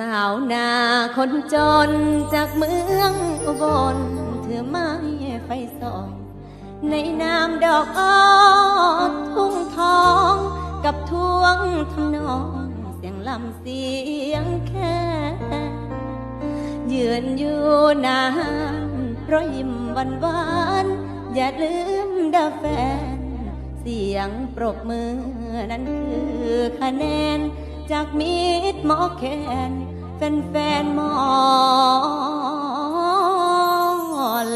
สาวนาคนจนจากเมืองอุบลถือไม้ไฟส่องในนามดอกอ้อทุ่งทองกับทวงทำนองเสียงลำเสียงแค่ยืนอยู่นานเพราะยิ้มหวานหวานอย่าลืมด้อแฟน เสียงปรบมือนั้นคือคะแนน จากมิตรหมอแคนแฟนแฟนหมอ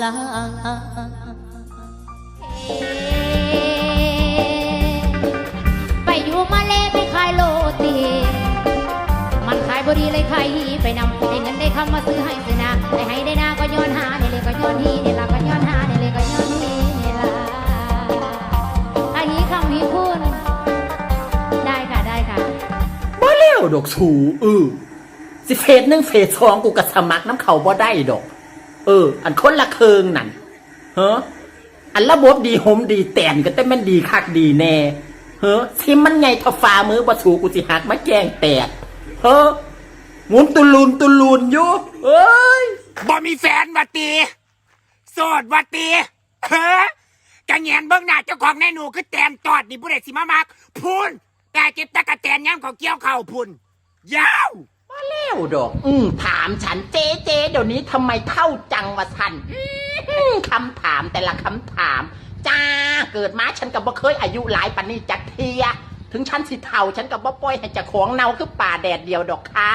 ลาไปอยู่มาเลไปขายโรตี มันขายบดีเลยขายหีไปนำได้เงินได้คำมาซื้อให้ซื้อนาได้ให้ได้นาก็ย้อนหา วดอกสูเออสิเฟสหนึ่งเฟสสองกูก็สมัครน้ำเขาบ่ได้ดอก เออ อันคนละเคิงนั่นเฮ้ออันระบบดีโฮมดีแตนก็แต่แมันดีคักดีแน่เฮ้อซิมมันไงทฟ้ามือบ่สูกูสิหักมาแกล้งแตกเฮ้อหมุนตุลูนตุลูนอยู่เอ้ยบ่มีแฟนวัตีโสดวัตีเฮ้อกะแงนเบิ่งหน้าเจ้าของในหนูคือแตนตอดนี่ผู้ใดสิมามักพูน แต่เก็บตะกะแตนย้ำเขาเกี่ยวเข่าพุนยาวเลี้ยวดอก อืมถามฉันเจ๊เจ๊เดี๋ยวนี้ทำไมเท่าจังวะฉันอื้อคำถามแต่ละคำถาม จ้าเกิดมาฉันก็บ่เคยอายุหลายปานนี้จักเทีย ถึงฉันสิเท่าฉันก็บ่ปล่อยให้เจะของเน่าคือป่าแดดเดียวดอกค่ะ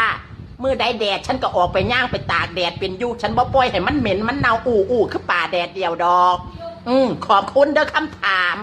เมื่อใดแดดฉันก็ออกไปย่างไปตากแดดเป็นอยู่ฉันบ่ปล่อยให้มันเหม็นมันเน่าอู่อู่คือป่าแดดเดียวดอก อืมขอบคุณเด้อคำถาม